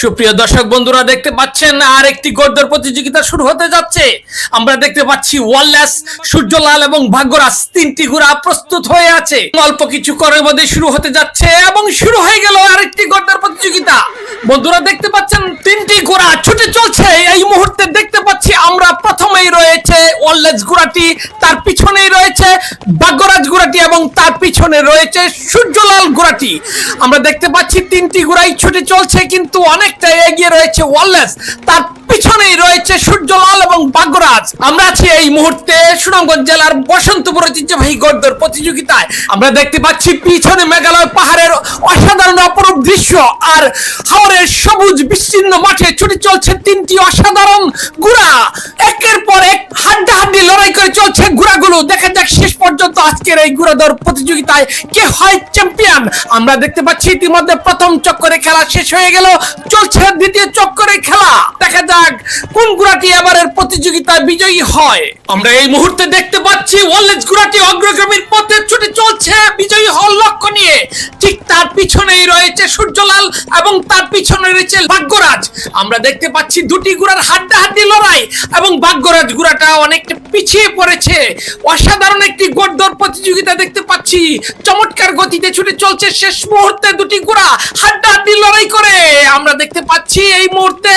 সুপ্রিয় দর্শক বন্ধুরা, দেখতে পাচ্ছেন আর একটি গদ্যর প্রতিযোগিতা শুরু হতে যাচ্ছে। আমরা দেখতে পাচ্ছি ওয়াল্লাস, সূর্যলাল এবং ভাগ্যরাজ তিনটি ঘোড়া প্রস্তুত হয়ে আছে। অল্প কিছু করের মধ্যে শুরু হতে যাচ্ছে এবং শুরু হয়ে গেল আরেকটি গদ্যর প্রতিযোগিতা। বন্ধুরা, দেখতে পাচ্ছেন তিনটি ঘোড়া ছুটে চলছে। এই মুহূর্তে দেখতে পাচ্ছি আমরা প্রথমেই রয়েছে ওয়াল্লাস ঘোড়াটি, তার পিছনেই রয়েছে ঘোড়াটি এবং তার পিছনে রয়েছে সূর্যলাল ঘোড়াটি। আমরা দেখতে পাচ্ছি তিনটি ঘোড়াই ছুটে চলছে, কিন্তু অনেকটা এগিয়ে রয়েছে ওয়াল্লেস তার পিছনেই রয়েছে সূর্যলাল এবং বাগরাজ আমরা আছি এই মুহূর্তে সুনামগঞ্জ জেলার বসন্তপুর ঐতিহ্যবাহী গদ্দর প্রতিযোগিতায়। আমরা দেখতে পাচ্ছি পিছনে মেঘালয় পাহাড়ের অসাধারণ অপরূপ দৃশ্য আর হাওরের সবুজ বিস্তীর্ণ মাঠে ছুটে চলছে তিনটি অসাধারণ ঘোড়া। একের পর এক হাড্ডাহাড্ডি লড়াই করে চলছে ঘোড়াগুলো। দেখা যাক শেষ পর্যন্ত আজকের এই ঘোড়াদৌড় প্রতিযোগিতায় কে হয় চ্যাম্পিয়ন আমরা দেখতে পাচ্ছি ইতিমধ্যে প্রথম চক্করে খেলা শেষ হয়ে গেল। চলছে দ্বিতীয় চক্করে খেলা। দেখা যাক কোন ঘোড়াটি এবারের প্রতিযোগিতায় বিজয়ী হয়। আমরা এই মুহূর্তে দেখতে পাচ্ছি ওয়ালেজ ঘোড়াটি অগ্রগামীর পথে ছুটে চলছে। বিজয়ী হওয়ার লক্ষ্য নিয়ে। ঠিক তার পিছনেই রয়েছে সূর্যলাল এবং তার পিছনে রয়েছে ভাগ্যরাজ। আমরা দেখতে পাচ্ছি দুটি ঘোড়ার হাড্ডাহাড্ডি লড়াই এবং ভাগ্যরাজ ঘোড়াটা অনেকটা পিছিয়ে পড়েছে। অসাধারণ একটি গোড়দৌড় প্রতিযোগিতা দেখতে পাচ্ছি। চমৎকার গতিতে ছুটে চলছে শেষ মুহূর্তে দুটি ঘোড়া। হাড্ডাহাড্ডি লড়াই করে। আমরা দেখতে পাচ্ছি এই মুহূর্তে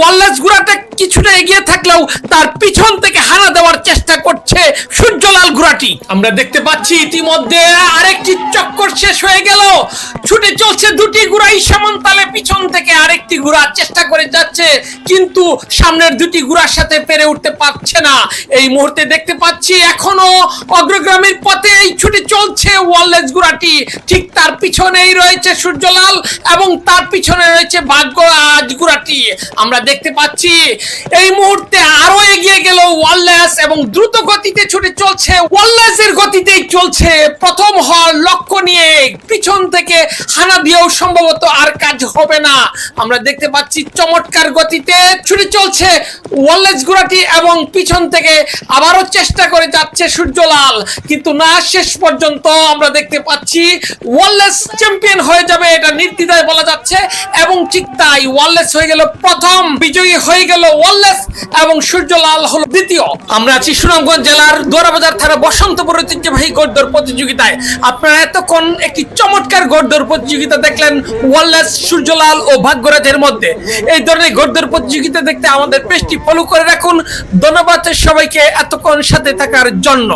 ওয়াল্লাস ঘোড়াটা কিছুটা এগিয়ে থাকলেও তার পিছন থেকে হানা দেওয়ার চেষ্টা করছে সূর্যলাল ঘোড়াটি। আমরা দেখতে পাচ্ছি ইতিমধ্যে আরেকটি চক্কর শেষ হয়ে গেল। ছুটে চলছে দুটি ঘোড়াই সমান্তালে পিছন থেকে আরেকটি ঘোড়া চেষ্টা করে যাচ্ছে, কিন্তু সামনের দুটি ঘোড়ার সাথে পেরে উঠতে পারছে না। এই মুহূর্তে দেখতে পাচ্ছি এখনও অগ্রগ্রামের পথেই ছুটে চলছে ওয়াল্লেস ঘোড়াটি ঠিক তার পিছনেই রয়েছে সূর্যলাল এবং তার পিছনে রয়েছে ভাগ্য আজ ঘোড়াটি আমরা দেখতে পাচ্ছি, এই মুহূর্তে আরও এগিয়ে গেল ওয়াল্লেস এবং দ্রুত গতিতে ছুটে চলছে ওয়াল্লেসের গতিতেই চলছে প্রথম হওয়ার লক্ষ্য নিয়ে। পিছন থেকে হানা দিয়েও সম্ভবত আর কাজ হবে না। আমরা দেখতে পাচ্ছি চমৎকার গতিতে ছুটে চলছে ওয়াল্লেস ঘোড়াটি এবং পিছন থেকে আবারও চেষ্টা করে যাচ্ছে সূর্যলাল। কিন্তু না, শেষ পর্যন্ত আমরা দেখতে পাচ্ছি ওয়াল্লেস চ্যাম্পিয়ন হয়ে যাবে, এটা নির্দ্বিধায় বলা যাচ্ছে। এবং ঠিক তাই ওয়াল্লেস হয়ে গেল প্রথম, বিজয়ী হয়ে গেল ওয়াল্লেস এবং সূর্যলাল হলো দ্বিতীয়। আমরা আছি সুনামগঞ্জ জেলার দোয়ারাবাজার থানা বসন্তপুর ঐতিহ্যবাহী গড়দৌড় প্রতিযোগিতায়। আপনারা এতক্ষণ একটি চমৎকার গড়দৌড় প্রতিযোগিতা দেখলেন ওয়াল্লেস সূর্যলাল ও ভাগ্যরাজের মধ্যে। এই ধরনের গড়দৌড় প্রতিযোগিতা দেখতে আমাদের পেজটি ফলো করে রাখুন। ধন্যবাদ সবাইকে এতক্ষণ সাথে থাকার জন্য।